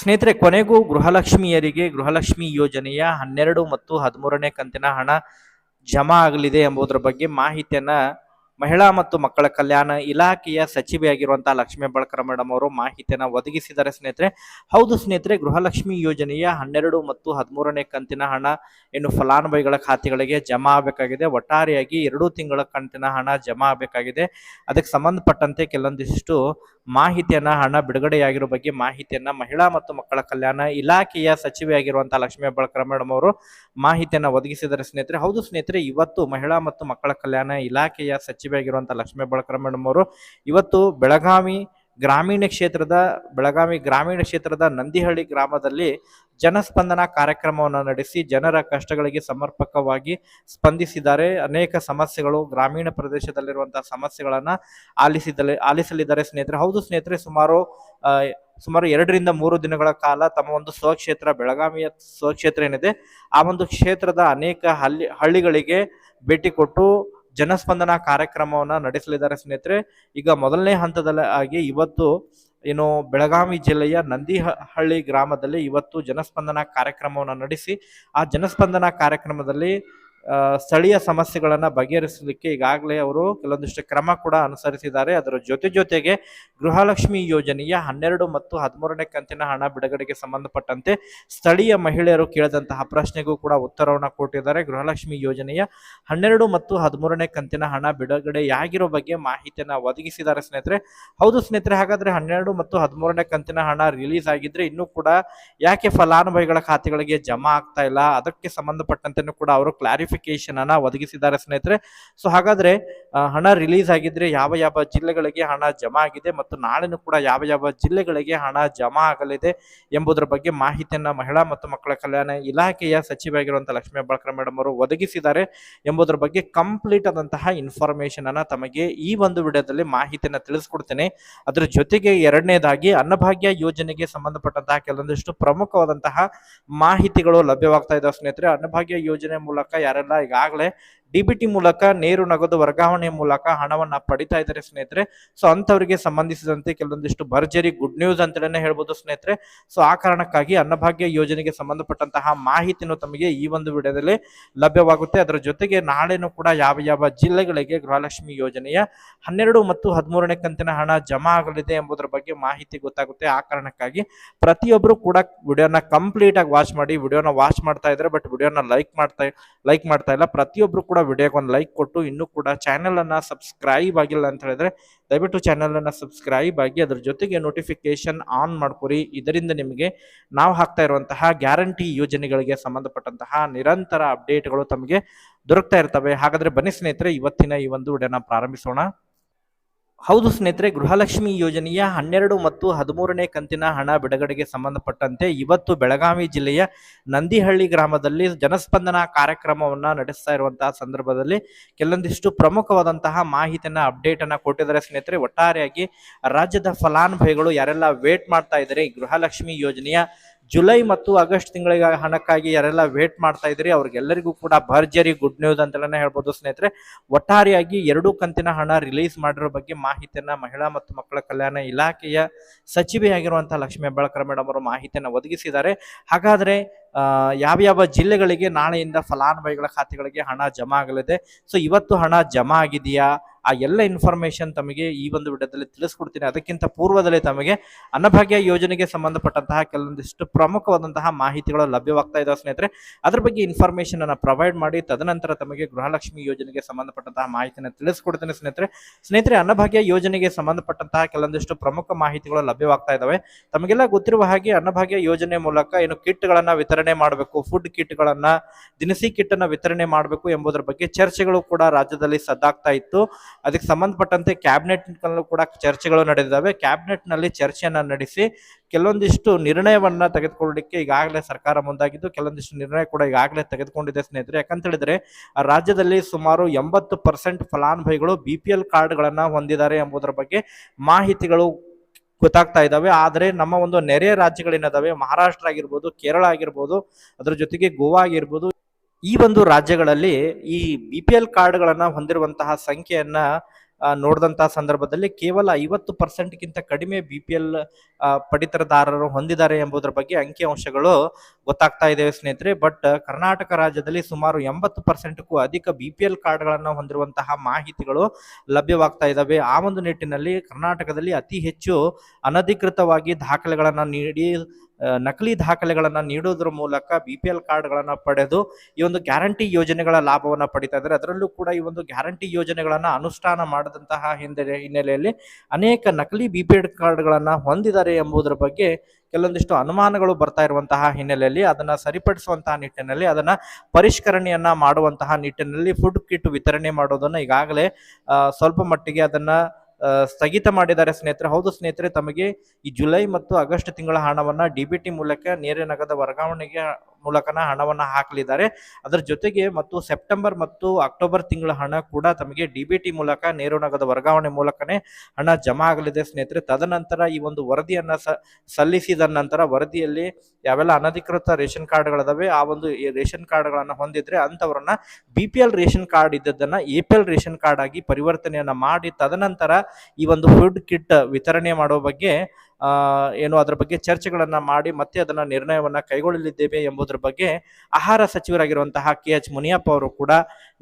ಸ್ನೇಹಿತರೆ, ಕೊನೆಗೂ ಗೃಹಲಕ್ಷ್ಮಿಯರಿಗೆ ಗೃಹಲಕ್ಷ್ಮಿ ಯೋಜನೆಯ ಹನ್ನೆರಡು ಮತ್ತು ಹದಿಮೂರನೇ ಕಂತಿನ ಹಣ ಜಮಾ ಆಗಲಿದೆ ಎಂಬುದರ ಬಗ್ಗೆ ಮಾಹಿತಿಯನ್ನ ಮಹಿಳಾ ಮತ್ತು ಮಕ್ಕಳ ಕಲ್ಯಾಣ ಇಲಾಖೆಯ ಸಚಿವೆಯಾಗಿರುವಂತಹ ಲಕ್ಷ್ಮೀ ಬಳಕರ ಮೇಡಮ್ ಅವರು ಮಾಹಿತಿಯನ್ನ ಒದಗಿಸಿದ್ದಾರೆ ಸ್ನೇಹಿತರೆ. ಹೌದು ಸ್ನೇಹಿತರೆ, ಗೃಹಲಕ್ಷ್ಮಿ ಯೋಜನೆಯ ಹನ್ನೆರಡು ಮತ್ತು ಹದಿಮೂರನೇ ಕಂತಿನ ಹಣ ಇನ್ನು ಫಲಾನುಭವಿಗಳ ಖಾತೆಗಳಿಗೆ ಜಮಾ ಆಗಬೇಕಾಗಿದೆ. ಒಟ್ಟಾರೆಯಾಗಿ ಎರಡು ತಿಂಗಳ ಕಂತಿನ ಹಣ ಜಮಾ ಆಗಬೇಕಾಗಿದೆ. ಅದಕ್ಕೆ ಸಂಬಂಧಪಟ್ಟಂತೆ ಕೆಲವೊಂದಿಷ್ಟು ಮಾಹಿತಿಯನ್ನ, ಹಣ ಬಿಡುಗಡೆಯಾಗಿರೋ ಬಗ್ಗೆ ಮಾಹಿತಿಯನ್ನ ಮಹಿಳಾ ಮತ್ತು ಮಕ್ಕಳ ಕಲ್ಯಾಣ ಇಲಾಖೆಯ ಸಚಿವೆಯಾಗಿರುವಂತಹ ಲಕ್ಷ್ಮೀ ಬಳಕರ ಮೇಡಮ್ ಅವರು ಮಾಹಿತಿಯನ್ನ ಒದಗಿಸಿದ್ದಾರೆ ಸ್ನೇಹಿತರೆ. ಹೌದು ಸ್ನೇಹಿತರೆ, ಇವತ್ತು ಮಹಿಳಾ ಮತ್ತು ಮಕ್ಕಳ ಕಲ್ಯಾಣ ಇಲಾಖೆಯ ಸಚಿವೆಯಾಗಿರುವಂತಹ ಲಕ್ಷ್ಮೀ ಬಳಕರ ಮೇಡಮ್ ಅವರು. ಇವತ್ತು ಬೆಳಗಾವಿ ಗ್ರಾಮೀಣ ಕ್ಷೇತ್ರದ, ಬೆಳಗಾವಿ ಗ್ರಾಮೀಣ ಕ್ಷೇತ್ರದ ನಂದಿಹಳ್ಳಿ ಗ್ರಾಮದಲ್ಲಿ ಜನಸ್ಪಂದನ ಕಾರ್ಯಕ್ರಮವನ್ನು ನಡೆಸಿ ಜನರ ಕಷ್ಟಗಳಿಗೆ ಸಮರ್ಪಕವಾಗಿ ಸ್ಪಂದಿಸಿದ್ದಾರೆ. ಅನೇಕ ಸಮಸ್ಯೆಗಳು ಗ್ರಾಮೀಣ ಪ್ರದೇಶದಲ್ಲಿರುವಂತಹ ಸಮಸ್ಯೆಗಳನ್ನ ಆಲಿಸಿದಲ್ಲಿ, ಆಲಿಸಲಿದ್ದಾರೆ ಸ್ನೇಹಿತರೆ. ಹೌದು ಸ್ನೇಹಿತರೆ, ಸುಮಾರು ಸುಮಾರು ಎರಡರಿಂದ ಮೂರು ದಿನಗಳ ಕಾಲ ತಮ್ಮ ಒಂದು ಸ್ವಕ್ಷೇತ್ರ, ಬೆಳಗಾವಿಯ ಸ್ವಕ್ಷೇತ್ರ ಏನಿದೆ, ಆ ಒಂದು ಕ್ಷೇತ್ರದ ಅನೇಕ ಹಳ್ಳಿ, ಹಳ್ಳಿಗಳಿಗೆ ಭೇಟಿ ಕೊಟ್ಟು ಜನಸ್ಪಂದನ ಕಾರ್ಯಕ್ರಮವನ್ನ ನಡೆಸಲಿದ್ದಾರೆ ಸ್ನೇಹಿತರೆ. ಈಗ ಮೊದಲನೇ ಹಂತದಲ್ಲಿ ಆಗಿ ಇವತ್ತು ಏನು ಬೆಳಗಾವಿ ಜಿಲ್ಲೆಯ ನಂದಿಹಳ್ಳಿ ಗ್ರಾಮದಲ್ಲಿ ಇವತ್ತು ಜನಸ್ಪಂದನ ಕಾರ್ಯಕ್ರಮವನ್ನು ನಡೆಸಿ, ಆ ಜನಸ್ಪಂದನ ಕಾರ್ಯಕ್ರಮದಲ್ಲಿ ಸ್ಥಳೀಯ ಸಮಸ್ಯೆಗಳನ್ನ ಬಗೆಹರಿಸಲಿಕ್ಕೆ ಈಗಾಗಲೇ ಅವರು ಕೆಲವೊಂದಿಷ್ಟು ಕ್ರಮ ಕೂಡ ಅನುಸರಿಸಿದ್ದಾರೆ. ಅದರ ಜೊತೆ ಜೊತೆಗೆ ಗೃಹಲಕ್ಷ್ಮಿ ಯೋಜನೆಯ ಹನ್ನೆರಡು ಮತ್ತು ಹದಿಮೂರನೇ ಕಂತಿನ ಹಣ ಬಿಡುಗಡೆಗೆ ಸಂಬಂಧಪಟ್ಟಂತೆ ಸ್ಥಳೀಯ ಮಹಿಳೆಯರು ಕೇಳಿದಂತಹ ಪ್ರಶ್ನೆಗೂ ಕೂಡ ಉತ್ತರವನ್ನು ಕೊಟ್ಟಿದ್ದಾರೆ. ಗೃಹಲಕ್ಷ್ಮಿ ಯೋಜನೆಯ ಹನ್ನೆರಡು ಮತ್ತು ಹದಿಮೂರನೇ ಕಂತಿನ ಹಣ ಬಿಡುಗಡೆಯಾಗಿರೋ ಬಗ್ಗೆ ಮಾಹಿತಿಯನ್ನು ಒದಗಿಸಿದ್ದಾರೆ ಸ್ನೇಹಿತರೆ. ಹೌದು ಸ್ನೇಹಿತರೆ, ಹಾಗಾದರೆ ಹನ್ನೆರಡು ಮತ್ತು ಹದಿಮೂರನೇ ಕಂತಿನ ಹಣ ರಿಲೀಸ್ ಆಗಿದ್ರೆ ಇನ್ನೂ ಕೂಡ ಯಾಕೆ ಫಲಾನುಭವಿಗಳ ಖಾತೆಗಳಿಗೆ ಜಮಾ ಆಗ್ತಾ ಇಲ್ಲ? ಅದಕ್ಕೆ ಸಂಬಂಧಪಟ್ಟಂತೆಯೂ ಕೂಡ ಅವರು ಕ್ಲಾರಿಫಿಕೇಶನ್ ಅನ್ನ ಒದಗಿಸಿದ್ದಾರೆ ಸ್ನೇಹಿತರೆ. ಸೊ ಹಾಗಾದ್ರೆ ಹಣ ರಿಲೀಸ್ ಆಗಿದ್ರೆ ಯಾವ ಯಾವ ಜಿಲ್ಲೆಗಳಿಗೆ ಹಣ ಜಮಾ ಆಗಿದೆ ಮತ್ತು ನಾಳೆನೂ ಕೂಡ ಯಾವ ಯಾವ ಜಿಲ್ಲೆಗಳಿಗೆ ಹಣ ಜಮಾ ಆಗಲಿದೆ ಎಂಬುದರ ಬಗ್ಗೆ ಮಾಹಿತಿಯನ್ನ ಮಹಿಳಾ ಮತ್ತು ಮಕ್ಕಳ ಕಲ್ಯಾಣ ಇಲಾಖೆಯ ಸಚಿವೆಯಾಗಿರುವಂತಹ ಲಕ್ಷ್ಮೀ ಹೆಬ್ಬಾಳ್ಕರ್ ಮೇಡಮ್ ಅವರು ಒದಗಿಸಿದ್ದಾರೆ ಎಂಬುದರ ಬಗ್ಗೆ ಕಂಪ್ಲೀಟ್ ಆದಂತಹ ಇನ್ಫಾರ್ಮೇಶನ್ ಅನ್ನ ತಮಗೆ ಈ ಒಂದು ವಿಡಿಯೋದಲ್ಲಿ ಮಾಹಿತಿಯನ್ನ ತಿಳಿಸ್ಕೊಡ್ತೇನೆ. ಅದರ ಜೊತೆಗೆ ಎರಡನೇದಾಗಿ ಅನ್ನಭಾಗ್ಯ ಯೋಜನೆಗೆ ಸಂಬಂಧಪಟ್ಟಂತಹ ಕೆಲವೊಂದಿಷ್ಟು ಪ್ರಮುಖವಾದಂತಹ ಮಾಹಿತಿಗಳು ಲಭ್ಯವಾಗ್ತಾ ಇದ್ದಾವೆ ಸ್ನೇಹಿತರೆ. ಅನ್ನಭಾಗ್ಯ ಯೋಜನೆ ಮೂಲಕ ಯಾರೆಲ್ಲ ಈಗಾಗಲೇ ಡಿ ಬಿ ಟಿ ಮೂಲಕ ನೇರು ನಗದು ವರ್ಗಾವಣೆ ಮೂಲಕ ಹಣವನ್ನ ಪಡಿತಾ ಇದ್ದಾರೆ ಸ್ನೇಹಿತರೆ. ಸೊ ಅಂಥವರಿಗೆ ಸಂಬಂಧಿಸಿದಂತೆ ಕೆಲವೊಂದಿಷ್ಟು ಭರ್ಜರಿ ಗುಡ್ ನ್ಯೂಸ್ ಅಂತಲೇ ಹೇಳ್ಬೋದು ಸ್ನೇಹಿತರೆ. ಸೊ ಆ ಕಾರಣಕ್ಕಾಗಿ ಅನ್ನಭಾಗ್ಯ ಯೋಜನೆಗೆ ಸಂಬಂಧಪಟ್ಟಂತಹ ಮಾಹಿತಿನೂ ತಮಗೆ ಈ ಒಂದು ವಿಡಿಯೋದಲ್ಲಿ ಲಭ್ಯವಾಗುತ್ತೆ. ಅದರ ಜೊತೆಗೆ ನಾಳೆನೂ ಕೂಡ ಯಾವ ಯಾವ ಜಿಲ್ಲೆಗಳಿಗೆ ಗೃಹಲಕ್ಷ್ಮಿ ಯೋಜನೆಯ ಹನ್ನೆರಡು ಮತ್ತು ಹದಿಮೂರನೇ ಕಂತಿನ ಹಣ ಜಮಾ ಆಗಲಿದೆ ಎಂಬುದರ ಬಗ್ಗೆ ಮಾಹಿತಿ ಗೊತ್ತಾಗುತ್ತೆ. ಆ ಕಾರಣಕ್ಕಾಗಿ ಪ್ರತಿಯೊಬ್ಬರು ಕೂಡ ವಿಡಿಯೋನ ಕಂಪ್ಲೀಟ್ ಆಗಿ ವಾಚ್ ಮಾಡಿ, ವಿಡಿಯೋನ ವಾಚ್ ಮಾಡ್ತಾ ಇದ್ದಾರೆ, ಬಟ್ ವಿಡಿಯೋನ ಲೈಕ್ ಮಾಡ್ತಾ ಲೈಕ್ ಮಾಡ್ತಾ ಇಲ್ಲ. ಪ್ರತಿಯೊಬ್ಬರು ಕೂಡ ವಿಡಿಯೋಗೆ ಒಂದು ಲೈಕ್ ಕೊಟ್ಟು, ಇನ್ನೂ ಕೂಡ ಚಾನೆಲ್ ಅನ್ನ ಸಬ್ಸ್ಕ್ರೈಬ್ ಆಗಿಲ್ಲ ಅಂತ ಹೇಳಿದ್ರೆ, ದಯವಿಟ್ಟು ಚಾನೆಲ್ ಅನ್ನ ಸಬ್ಸ್ಕ್ರೈಬ್ ಆಗಿ ಅದ್ರ ಜೊತೆಗೆ ನೋಟಿಫಿಕೇಶನ್ ಆನ್ ಮಾಡ್ಕೊರಿ. ಇದರಿಂದ ನಿಮಗೆ ನಾವು ಹಾಕ್ತಾ ಇರುವಂತಹ ಗ್ಯಾರಂಟಿ ಯೋಜನೆಗಳಿಗೆ ಸಂಬಂಧಪಟ್ಟಂತಹ ನಿರಂತರ ಅಪ್ಡೇಟ್ಗಳು ತಮಗೆ ದೊರಕ್ತಾ ಇರ್ತವೆ. ಹಾಗಾದ್ರೆ ಬನ್ನಿ ಸ್ನೇಹಿತರೆ, ಇವತ್ತಿನ ಈ ಒಂದು ವಿಡಿಯೋನ ಪ್ರಾರಂಭಿಸೋಣ. ಹೌದು ಸ್ನೇಹಿತರೆ, ಗೃಹಲಕ್ಷ್ಮಿ ಯೋಜನೆಯ ಹನ್ನೆರಡು ಮತ್ತು ಹದಿಮೂರನೇ ಕಂತಿನ ಹಣ ಬಿಡುಗಡೆಗೆ ಸಂಬಂಧಪಟ್ಟಂತೆ ಇವತ್ತು ಬೆಳಗಾವಿ ಜಿಲ್ಲೆಯ ನಂದಿಹಳ್ಳಿ ಗ್ರಾಮದಲ್ಲಿ ಜನಸ್ಪಂದನ ಕಾರ್ಯಕ್ರಮವನ್ನು ನಡೆಸ್ತಾ ಇರುವಂತಹ ಸಂದರ್ಭದಲ್ಲಿ ಕೆಲವೊಂದಿಷ್ಟು ಪ್ರಮುಖವಾದಂತಹ ಮಾಹಿತಿಯನ್ನ ಅಪ್ಡೇಟ್ ಅನ್ನ ಕೊಟ್ಟಿದ್ದಾರೆ ಸ್ನೇಹಿತರೆ. ಒಟ್ಟಾರೆಯಾಗಿ ರಾಜ್ಯದ ಫಲಾನುಭವಿಗಳು ಯಾರೆಲ್ಲ ವೇಟ್ ಮಾಡ್ತಾ ಇದ್ದಾರೆ ಗೃಹಲಕ್ಷ್ಮಿ ಯೋಜನೆಯ ಜುಲೈ ಮತ್ತು ಆಗಸ್ಟ್ ತಿಂಗಳಿಗೆ ಹಣಕ್ಕಾಗಿ ಯಾರೆಲ್ಲ ವೇಟ್ ಮಾಡ್ತಾ ಇದ್ರಿ ಅವ್ರಿಗೆಲ್ಲರಿಗೂ ಕೂಡ ಭರ್ಜರಿ ಗುಡ್ ನ್ಯೂಸ್ ಅಂತಲೇ ಹೇಳ್ಬೋದು ಸ್ನೇಹಿತರೆ. ಒಟ್ಟಾರೆಯಾಗಿ ಎರಡು ಕಂತಿನ ಹಣ ರಿಲೀಸ್ ಮಾಡಿರೋ ಬಗ್ಗೆ ಮಾಹಿತಿಯನ್ನ ಮಹಿಳಾ ಮತ್ತು ಮಕ್ಕಳ ಕಲ್ಯಾಣ ಇಲಾಖೆಯ ಸಚಿವೆಯಾಗಿರುವಂತಹ ಲಕ್ಷ್ಮೀ ಹೆಬ್ಬಾಳ್ಕರ್ ಮೇಡಮ್ ಅವರು ಮಾಹಿತಿಯನ್ನು ಒದಗಿಸಿದ್ದಾರೆ. ಹಾಗಾದ್ರೆ ಆ, ಯಾವ್ಯಾವ ಜಿಲ್ಲೆಗಳಿಗೆ ನಾಳೆಯಿಂದ ಫಲಾನುಭವಿಗಳ ಖಾತೆಗಳಿಗೆ ಹಣ ಜಮಾ ಆಗಲಿದೆ? ಸೊ ಇವತ್ತು ಹಣ ಜಮಾ ಆಗಿದೆಯಾ? ಆ ಎಲ್ಲ ಇನ್ಫಾರ್ಮೇಶನ್ ತಮಗೆ ಈ ಒಂದು ವಿಡಿಯೋದಲ್ಲಿ ತಿಳಿಸ್ಕೊಡ್ತೀನಿ. ಅದಕ್ಕಿಂತ ಪೂರ್ವದಲ್ಲಿ ತಮಗೆ ಅನ್ನಭಾಗ್ಯ ಯೋಜನೆಗೆ ಸಂಬಂಧಪಟ್ಟಂತಹ ಕೆಲವೊಂದಿಷ್ಟು ಪ್ರಮುಖವಾದಂತಹ ಮಾಹಿತಿಗಳು ಲಭ್ಯವಾಗ್ತಾ ಇದಾವೆ ಸ್ನೇಹಿತರೆ. ಅದ್ರ ಬಗ್ಗೆ ಇನ್ಫಾರ್ಮೇಶನ್ ಅನ್ನ ಪ್ರೊವೈಡ್ ಮಾಡಿ ತದನಂತರ ತಮಗೆ ಗೃಹಲಕ್ಷ್ಮಿ ಯೋಜನೆಗೆ ಸಂಬಂಧಪಟ್ಟಂತಹ ಮಾಹಿತಿನ ತಿಳಿಸ್ಕೊಡ್ತೀನಿ ಸ್ನೇಹಿತರೆ. ಸ್ನೇಹಿತರೆ ಅನ್ನಭಾಗ್ಯ ಯೋಜನೆಗೆ ಸಂಬಂಧಪಟ್ಟಂತಹ ಕೆಲವೊಂದಿಷ್ಟು ಪ್ರಮುಖ ಮಾಹಿತಿಗಳು ಲಭ್ಯವಾಗ್ತಾ ಇದಾವೆ. ತಮಗೆಲ್ಲ ಗೊತ್ತಿರುವ ಹಾಗೆ ಅನ್ನಭಾಗ್ಯ ಯೋಜನೆ ಮೂಲಕ ಏನು ಕಿಟ್ಗಳನ್ನು ವಿತರಣೆ ಮಾಡಬೇಕು ಫುಡ್ ಕಿಟ್ಗಳನ್ನ ದಿನಸಿ ಕಿಟ್ ಅನ್ನ ವಿತರಣೆ ಮಾಡಬೇಕು ಎಂಬುದರ ಬಗ್ಗೆ ಚರ್ಚೆಗಳು ಕೂಡ ರಾಜ್ಯದಲ್ಲಿ ಸದ್ದಾಗ್ತಾ ಇತ್ತು. ಅದಕ್ಕೆ ಸಂಬಂಧಪಟ್ಟಂತೆ ಕ್ಯಾಬಿನೆಟ್ ಕೂಡ ಚರ್ಚೆಗಳು ನಡೆದಿದ್ದಾವೆ. ಕ್ಯಾಬಿನೆಟ್ನಲ್ಲಿ ಚರ್ಚೆಯನ್ನ ನಡೆಸಿ ಕೆಲವೊಂದಿಷ್ಟು ನಿರ್ಣಯವನ್ನ ತೆಗೆದುಕೊಳ್ಳಲಿಕ್ಕೆ ಈಗಾಗಲೇ ಸರ್ಕಾರ ಮುಂದಾಗಿದ್ದು, ಕೆಲವೊಂದಿಷ್ಟು ನಿರ್ಣಯ ಕೂಡ ಈಗಾಗಲೇ ತೆಗೆದುಕೊಂಡಿದೆ ಸ್ನೇಹಿತರೆ. ಯಾಕಂತ ಹೇಳಿದ್ರೆ, ರಾಜ್ಯದಲ್ಲಿ ಸುಮಾರು ಎಂಬತ್ತು ಪರ್ಸೆಂಟ್ ಫಲಾನುಭವಿಗಳು ಬಿ ಪಿ ಎಲ್ ಕಾರ್ಡ್ಗಳನ್ನ ಹೊಂದಿದ್ದಾರೆ ಎಂಬುದರ ಬಗ್ಗೆ ಮಾಹಿತಿಗಳು ಗೊತ್ತಾಗ್ತಾ ಇದ್ದಾವೆ ಆದರೆ ನಮ್ಮ ಒಂದು ನೆರೆಯ ರಾಜ್ಯಗಳೇನಿದಾವೆ. ಮಹಾರಾಷ್ಟ್ರ ಆಗಿರ್ಬೋದು, ಕೇರಳ ಆಗಿರ್ಬೋದು, ಅದರ ಜೊತೆಗೆ ಗೋವಾ ಆಗಿರ್ಬೋದು. ಈ ಒಂದು ರಾಜ್ಯಗಳಲ್ಲಿ ಈ ಬಿ ಪಿ ಎಲ್ ಕಾರ್ಡ್ಗಳನ್ನು ಹೊಂದಿರುವಂತಹ ಸಂಖ್ಯೆಯನ್ನು ನೋಡಿದಂತಹ ಸಂದರ್ಭದಲ್ಲಿ ಕೇವಲ ಐವತ್ತು ಪರ್ಸೆಂಟ್ಗಿಂತ ಕಡಿಮೆ ಬಿ ಪಿ ಎಲ್ ಪಡಿತರದಾರರು ಹೊಂದಿದ್ದಾರೆ ಎಂಬುದರ ಬಗ್ಗೆ ಅಂಕಿಅಂಶಗಳು ಗೊತ್ತಾಗ್ತಾ ಇದ್ದೇವೆ ಸ್ನೇಹಿತರೆ ಬಟ್ ಕರ್ನಾಟಕ ರಾಜ್ಯದಲ್ಲಿ ಸುಮಾರು ಎಂಬತ್ತು ಪರ್ಸೆಂಟ್ಗೂ ಅಧಿಕ ಬಿ ಪಿ ಎಲ್ ಕಾರ್ಡ್ಗಳನ್ನು ಹೊಂದಿರುವಂತಹ ಮಾಹಿತಿಗಳು ಲಭ್ಯವಾಗ್ತಾ ಇದ್ದಾವೆ. ಆ ಒಂದು ನಿಟ್ಟಿನಲ್ಲಿ ಕರ್ನಾಟಕದಲ್ಲಿ ಅತಿ ಹೆಚ್ಚು ಅನಧಿಕೃತವಾಗಿ ದಾಖಲೆಗಳನ್ನು ನೀಡಿ ನಕಲಿ ದಾಖಲೆಗಳನ್ನು ನೀಡೋದ್ರ ಮೂಲಕ ಬಿ ಪಿ ಎಲ್ ಕಾರ್ಡ್ಗಳನ್ನು ಪಡೆದು ಈ ಒಂದು ಗ್ಯಾರಂಟಿ ಯೋಜನೆಗಳ ಲಾಭವನ್ನು ಪಡಿತಾ ಇದ್ದಾರೆ. ಅದರಲ್ಲೂ ಕೂಡ ಈ ಒಂದು ಗ್ಯಾರಂಟಿ ಯೋಜನೆಗಳನ್ನು ಅನುಷ್ಠಾನ ಮಾಡಿದಂತಹ ಹಿನ್ನೆಲೆ, ಹಿನ್ನೆಲೆಯಲ್ಲಿ ಅನೇಕ ನಕಲಿ ಬಿ ಪಿ ಎಲ್ ಕಾರ್ಡ್ಗಳನ್ನು ಹೊಂದಿದ್ದಾರೆ ಎಂಬುದರ ಬಗ್ಗೆ ಕೆಲವೊಂದಿಷ್ಟು ಅನುಮಾನಗಳು ಬರ್ತಾ ಇರುವಂತಹ ಹಿನ್ನೆಲೆಯಲ್ಲಿ ಅದನ್ನ ಸರಿಪಡಿಸುವಂತಹ ನಿಟ್ಟಿನಲ್ಲಿ ಅದನ್ನ ಪರಿಷ್ಕರಣೆಯನ್ನ ಮಾಡುವಂತಹ ನಿಟ್ಟಿನಲ್ಲಿ ಫುಡ್ ಕಿಟ್ ವಿತರಣೆ ಮಾಡೋದನ್ನ ಈಗಾಗಲೇ ಸ್ವಲ್ಪ ಮಟ್ಟಿಗೆ ಅದನ್ನ ಸ್ಥಗಿತ ಮಾಡಿದ್ದಾರೆ ಸ್ನೇಹಿತರೆ. ಹೌದು ಸ್ನೇಹಿತರೆ, ತಮಗೆ ಈ ಜುಲೈ ಮತ್ತು ಆಗಸ್ಟ್ ತಿಂಗಳ ಹಣವನ್ನ ಡಿ ಬಿ ಟಿ ಮೂಲಕ ನೇರ ನಗದ ವರ್ಗಾವಣೆಗೆ ಮೂಲಕನ ಹಣವನ್ನ ಹಾಕಲಿದ್ದಾರೆ. ಅದರ ಜೊತೆಗೆ ಮತ್ತು ಸೆಪ್ಟೆಂಬರ್ ಮತ್ತು ಅಕ್ಟೋಬರ್ ತಿಂಗಳ ಹಣ ಕೂಡ ತಮಗೆ ಡಿ ಬಿ ಟಿ ಮೂಲಕ, ನೇರ ನಗದ ವರ್ಗಾವಣೆ ಮೂಲಕನೇ ಹಣ ಜಮಾ ಆಗಲಿದೆ ಸ್ನೇಹಿತರೆ. ತದನಂತರ ಈ ಒಂದು ವರದಿಯನ್ನ ಸಲ್ಲಿಸಿದ ನಂತರ ವರದಿಯಲ್ಲಿ ಯಾವೆಲ್ಲ ಅನಧಿಕೃತ ರೇಷನ್ ಕಾರ್ಡ್ಗಳಿದಾವೆ, ಆ ಒಂದು ರೇಷನ್ ಕಾರ್ಡ್ಗಳನ್ನು ಹೊಂದಿದ್ರೆ ಅಂತವರನ್ನ B P L ration card ಇದ್ದದ್ದನ್ನ A P L ration card ಆಗಿ ಪರಿವರ್ತನೆಯನ್ನ ಮಾಡಿ, ತದನಂತರ ಈ ಒಂದು ಫುಡ್ ಕಿಟ್ ವಿತರಣೆ ಮಾಡುವ ಬಗ್ಗೆ ಏನು ಅದರ ಬಗ್ಗೆ ಚರ್ಚೆಗಳನ್ನ ಮಾಡಿ ಮತ್ತೆ ಅದನ್ನ ನಿರ್ಣಯವನ್ನ ಕೈಗೊಳ್ಳಲಿದ್ದೇವೆ ಎಂಬುದರ ಬಗ್ಗೆ ಆಹಾರ ಸಚಿವರಾಗಿರುವಂತಹ ಕೆ ಎಚ್ ಮುನಿಯಪ್ಪ ಅವರು ಕೂಡ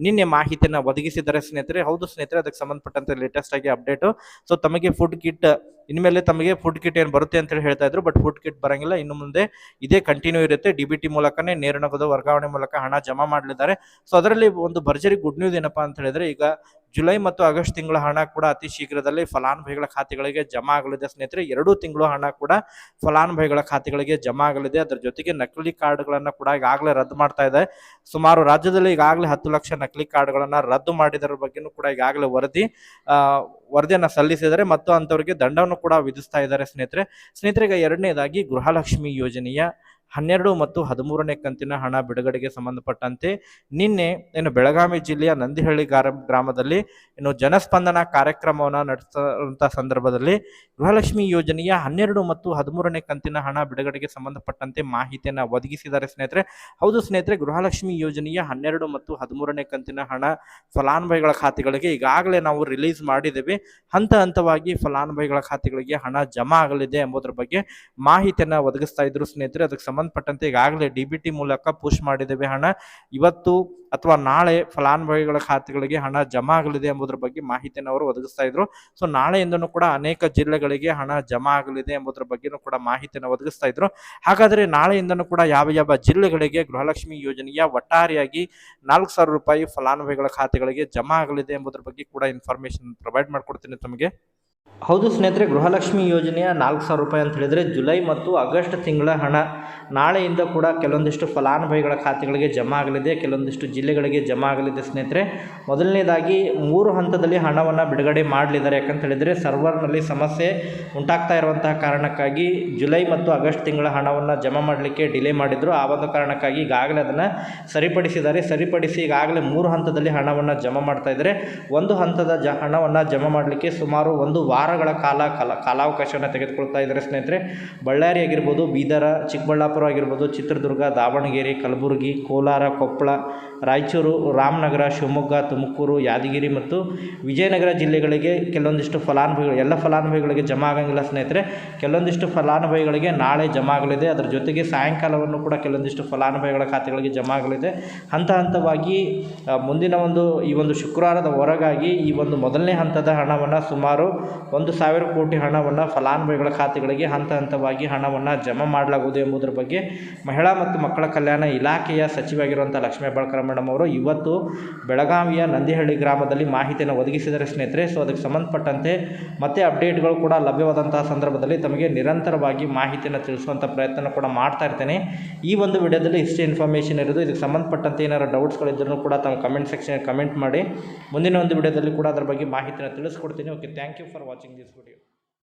ನಿನ್ನೆ ಮಾಹಿತಿಯನ್ನ ಒದಗಿಸಿದ್ದಾರೆ. ಸ್ನೇಹಿತರೆ, ಹೌದು ಸ್ನೇಹಿತರೆ, ಅದಕ್ಕೆ ಸಂಬಂಧಪಟ್ಟಂತೆ ಲೇಟೆಸ್ಟ್ ಆಗಿ ಅಪ್ಡೇಟು ಸೊ ತಮಗೆ ಫುಡ್ ಕಿಟ್ ಇನ್ಮೇಲೆ ತಮಗೆ ಫುಡ್ ಕಿಟ್ ಏನು ಬರುತ್ತೆ ಅಂತ ಹೇಳಿ ಹೇಳ್ತಾ ಇದ್ರು ಬಟ್ ಫುಡ್ ಕಿಟ್ ಬರಂಗಿಲ್ಲ. ಇನ್ನು ಮುಂದೆ ಇದೇ ಕಂಟಿನ್ಯೂ ಇರುತ್ತೆ. ಡಿ ಬಿ ಟಿ ಮೂಲಕನೇ ನೇರ ನಗದು ವರ್ಗಾವಣೆ ಮೂಲಕ ಹಣ ಜಮಾ ಮಾಡಲಿದ್ದಾರೆ. ಸೊ ಅದರಲ್ಲಿ ಒಂದು ಭರ್ಜರಿ ಗುಡ್ ನ್ಯೂಸ್ ಏನಪ್ಪಾ ಅಂತ ಹೇಳಿದ್ರೆ, ಈಗ ಜುಲೈ ಮತ್ತು ಆಗಸ್ಟ್ ತಿಂಗಳ ಹಣ ಕೂಡ ಅತಿ ಶೀಘ್ರದಲ್ಲಿ ಫಲಾನುಭವಿಗಳ ಖಾತೆಗಳಿಗೆ ಜಮಾ ಆಗಲಿದೆ. ಸ್ನೇಹಿತರೆ, ಎರಡು ತಿಂಗಳು ಹಣ ಕೂಡ ಫಲಾನುಭವಿಗಳ ಖಾತೆಗಳಿಗೆ ಜಮಾ ಆಗಲಿದೆ. ಅದರ ಜೊತೆಗೆ ನಕಲಿ ಕಾರ್ಡ್ಗಳನ್ನು ಕೂಡ ಈಗಾಗಲೇ ರದ್ದು ಮಾಡ್ತಾ ಇದೆ. ಸುಮಾರು ರಾಜ್ಯದಲ್ಲಿ ಈಗಾಗಲೇ ಹತ್ತು ಲಕ್ಷ ನಕಲಿ ಕಾರ್ಡ್ಗಳನ್ನ ರದ್ದು ಮಾಡಿದರ ಬಗ್ಗೆನೂ ಕೂಡ ಈಗಾಗಲೇ ವರದಿ ವರದಿಯನ್ನು ಸಲ್ಲಿಸಿದ್ದಾರೆ ಮತ್ತು ಅಂಥವ್ರಿಗೆ ದಂಡವನ್ನು ಕೂಡ ವಿಧಿಸ್ತಾ ಇದ್ದಾರೆ ಸ್ನೇಹಿತರೆ. ಸ್ನೇಹಿತರಿಗೆ ಎರಡನೇದಾಗಿ ಗೃಹಲಕ್ಷ್ಮಿ ಯೋಜನೆಯ ಹನ್ನೆರಡು ಮತ್ತು ಹದಿಮೂರನೇ ಕಂತಿನ ಹಣ ಬಿಡುಗಡೆಗೆ ಸಂಬಂಧಪಟ್ಟಂತೆ ನಿನ್ನೆ ಏನು ಬೆಳಗಾವಿ ಜಿಲ್ಲೆಯ ನಂದಿಹಳ್ಳಿ ಗ್ರಾಮ ಗ್ರಾಮದಲ್ಲಿ ಏನು ಜನಸ್ಪಂದನ ಕಾರ್ಯಕ್ರಮವನ್ನು ನಡೆಸಿದಂಥ ಸಂದರ್ಭದಲ್ಲಿ ಗೃಹಲಕ್ಷ್ಮಿ ಯೋಜನೆಯ ಹನ್ನೆರಡು ಮತ್ತು ಹದಿಮೂರನೇ ಕಂತಿನ ಹಣ ಬಿಡುಗಡೆಗೆ ಸಂಬಂಧಪಟ್ಟಂತೆ ಮಾಹಿತಿಯನ್ನು ಒದಗಿಸಿದ್ದಾರೆ ಸ್ನೇಹಿತರೆ. ಹೌದು ಸ್ನೇಹಿತರೆ, ಗೃಹಲಕ್ಷ್ಮಿ ಯೋಜನೆಯ ಹನ್ನೆರಡು ಮತ್ತು ಹದಿಮೂರನೇ ಕಂತಿನ ಹಣ ಫಲಾನುಭವಿಗಳ ಖಾತೆಗಳಿಗೆ ಈಗಾಗಲೇ ನಾವು ರಿಲೀಸ್ ಮಾಡಿದ್ದೇವೆ. ಹಂತ ಹಂತವಾಗಿ ಫಲಾನುಭವಿಗಳ ಖಾತೆಗಳಿಗೆ ಹಣ ಜಮಾ ಆಗಲಿದೆ ಎಂಬುದರ ಬಗ್ಗೆ ಮಾಹಿತಿಯನ್ನು ಒದಗಿಸ್ತಾ ಇದ್ರು ಸ್ನೇಹಿತರೆ. ಅದಕ್ಕೆ ಸಂಬಂಧಪಟ್ಟಂತೆ ಈಗಾಗಲೇ ಡಿ ಬಿ ಟಿ ಮೂಲಕ ಪುಷ್ ಮಾಡಿದ್ದೇವೆ. ಹಣ ಇವತ್ತು ಅಥವಾ ನಾಳೆ ಫಲಾನುಭವಿಗಳ ಖಾತೆಗಳಿಗೆ ಹಣ ಜಮಾ ಆಗಲಿದೆ ಎಂಬುದರ ಬಗ್ಗೆ ಮಾಹಿತಿಯನ್ನು ಅವರು ಒದಗಿಸ್ತಾ ಇದ್ರು. ಸೊ ನಾಳೆಯಿಂದನೂ ಕೂಡ ಅನೇಕ ಜಿಲ್ಲೆಗಳಿಗೆ ಹಣ ಜಮಾ ಆಗಲಿದೆ ಎಂಬುದರ ಬಗ್ಗೆನೂ ಕೂಡ ಮಾಹಿತಿಯನ್ನು ಒದಗಿಸ್ತಾ ಇದ್ರು. ಹಾಗಾದರೆ ನಾಳೆಯಿಂದನೂ ಕೂಡ ಯಾವ ಯಾವ ಜಿಲ್ಲೆಗಳಿಗೆ ಗೃಹಲಕ್ಷ್ಮಿ ಯೋಜನೆಯ ಒಟ್ಟಾರೆಯಾಗಿ ನಾಲ್ಕು ಸಾವಿರ ರೂಪಾಯಿ ಫಲಾನುಭವಿಗಳ ಖಾತೆಗಳಿಗೆ ಜಮಾ ಆಗಲಿದೆ ಎಂಬುದರ ಬಗ್ಗೆ ಕೂಡ ಇನ್ಫಾರ್ಮೇಶನ್ ಪ್ರೊವೈಡ್ ಮಾಡಿಕೊಡ್ತೀನಿ ತಮಗೆ. ಹೌದು ಸ್ನೇಹಿತರೆ, ಗೃಹಲಕ್ಷ್ಮಿ ಯೋಜನೆಯ ನಾಲ್ಕು ಸಾವಿರ ರೂಪಾಯಿ ಅಂತ ಹೇಳಿದರೆ ಜುಲೈ ಮತ್ತು ಆಗಸ್ಟ್ ತಿಂಗಳ ಹಣ. ನಾಳೆಯಿಂದ ಕೂಡ ಕೆಲವೊಂದಿಷ್ಟು ಫಲಾನುಭವಿಗಳ ಖಾತೆಗಳಿಗೆ ಜಮಾ ಆಗಲಿದೆ, ಕೆಲವೊಂದಿಷ್ಟು ಜಿಲ್ಲೆಗಳಿಗೆ ಜಮಾ ಆಗಲಿದೆ ಸ್ನೇಹಿತರೆ. ಮೊದಲನೇದಾಗಿ ಮೂರು ಹಂತದಲ್ಲಿ ಹಣವನ್ನು ಬಿಡುಗಡೆ ಮಾಡಲಿದ್ದಾರೆ. ಯಾಕಂತ ಹೇಳಿದರೆ ಸರ್ವರ್ನಲ್ಲಿ ಸಮಸ್ಯೆ ಉಂಟಾಗ್ತಾ ಇರುವಂತಹ ಕಾರಣಕ್ಕಾಗಿ ಜುಲೈ ಮತ್ತು ಆಗಸ್ಟ್ ತಿಂಗಳ ಹಣವನ್ನು ಜಮಾ ಮಾಡಲಿಕ್ಕೆ ಡಿಲೇ ಮಾಡಿದರು. ಆ ಒಂದು ಕಾರಣಕ್ಕಾಗಿ ಈಗಾಗಲೇ ಅದನ್ನು ಸರಿಪಡಿಸಿದ್ದಾರೆ. ಸರಿಪಡಿಸಿ ಈಗಾಗಲೇ ಮೂರು ಹಂತದಲ್ಲಿ ಹಣವನ್ನು ಜಮಾ ಮಾಡ್ತಾ ಇದ್ದಾರೆ. ಒಂದು ಹಂತದ ಜ, ಹಣವನ್ನು ಜಮಾ ಮಾಡಲಿಕ್ಕೆ ಸುಮಾರು ಒಂದು ವಾರಗಳ ಕಾಲ ಕಾಲ, ಕಾಲಾವಕಾಶವನ್ನು ತೆಗೆದುಕೊಳ್ತಾ ಇದ್ದಾರೆ ಸ್ನೇಹಿತರೆ. ಬಳ್ಳಾರಿ ಆಗಿರ್ಬೋದು, ಬೀದರ, ಚಿಕ್ಕಬಳ್ಳಾಪುರ ಆಗಿರ್ಬೋದು, ಚಿತ್ರದುರ್ಗ, ದಾವಣಗೆರೆ, ಕಲಬುರಗಿ, ಕೋಲಾರ, ಕೊಪ್ಪಳ ರಾಯಚೂರು, ರಾಮನಗರ, ಶಿವಮೊಗ್ಗ, ತುಮಕೂರು, ಯಾದಗಿರಿ ಮತ್ತು ವಿಜಯನಗರ ಜಿಲ್ಲೆಗಳಿಗೆ ಕೆಲವೊಂದಿಷ್ಟು ಫಲಾನುಭವಿಗಳು, ಎಲ್ಲ ಫಲಾನುಭವಿಗಳಿಗೆ ಜಮಾ ಆಗಂಗಿಲ್ಲ ಸ್ನೇಹಿತರೆ. ಕೆಲವೊಂದಿಷ್ಟು ಫಲಾನುಭವಿಗಳಿಗೆ ನಾಳೆ ಜಮಾ ಆಗಲಿದೆ. ಅದರ ಜೊತೆಗೆ ಸಾಯಂಕಾಲವನ್ನು ಕೂಡ ಕೆಲವೊಂದಿಷ್ಟು ಫಲಾನುಭವಿಗಳ ಖಾತೆಗಳಿಗೆ ಜಮಾ ಆಗಲಿದೆ. ಹಂತ ಹಂತವಾಗಿ ಮುಂದಿನ ಒಂದು, ಈ ಒಂದು ಶುಕ್ರವಾರದ ಹೊರಗಾಗಿ ಈ ಒಂದು ಮೊದಲನೇ ಹಂತದ ಹಣವನ್ನು ಸುಮಾರು ಒಂದು ಸಾವಿರ ಕೋಟಿ ಹಣವನ್ನು ಫಲಾನುಭವಿಗಳ ಖಾತೆಗಳಿಗೆ ಹಂತ ಹಂತವಾಗಿ ಹಣವನ್ನು ಜಮಾ ಮಾಡಲಾಗುವುದು ಎಂಬುದರ ಬಗ್ಗೆ ಮಹಿಳಾ ಮತ್ತು ಮಕ್ಕಳ ಕಲ್ಯಾಣ ಇಲಾಖೆಯ ಸಚಿವಾಗಿರುವಂಥ ಲಕ್ಷ್ಮೀ ಹೆಬ್ಬಾಳ್ಕರ್ ಮೇಡಮ್ ಅವರು, ಇವತ್ತು ಬೆಳಗಾವಿಯ ನಂದಿಹಳ್ಳಿ ಗ್ರಾಮದಲ್ಲಿ ಮಾಹಿತಿಯನ್ನು ಒದಗಿಸಿದರೆ ಸ್ನೇಹಿತರೆ, ಸೊ ಅದಕ್ಕೆ ಸಂಬಂಧಪಟ್ಟಂತೆ ಮತ್ತೆ ಅಪ್ಡೇಟ್ಗಳು ಕೂಡ ಲಭ್ಯವಾದಂತಹ ಸಂದರ್ಭದಲ್ಲಿ ತಮಗೆ ನಿರಂತರವಾಗಿ ಮಾಹಿತಿಯನ್ನು ತಿಳಿಸುವಂಥ ಪ್ರಯತ್ನ ಕೂಡ ಮಾಡ್ತಾ ಇರ್ತೇನೆ. ಈ ಒಂದು ವಿಡಿಯೋದಲ್ಲಿ ಇಷ್ಟೇ ಇನ್ಫಾರ್ಮೇಷನ್ ಇರೋದು. ಇದಕ್ಕೆ ಸಂಬಂಧಪಟ್ಟಂತೆ ಏನಾರು ಡೌಟ್ಸ್ಗಳಿದ್ರೂ ಕೂಡ ತಮ್ಮ ಕಮೆಂಟ್ ಸೆಕ್ಷನ್ ಕಮೆಂಟ್ ಮಾಡಿ. ಮುಂದಿನ ಒಂದು ವಿಡಿಯೋದಲ್ಲಿ ಕೂಡ ಅದರ ಬಗ್ಗೆ ಮಾಹಿತಿಯನ್ನು ತಿಳಿಸ್ಕೊಡ್ತೀನಿ. Okay thank you for watching this video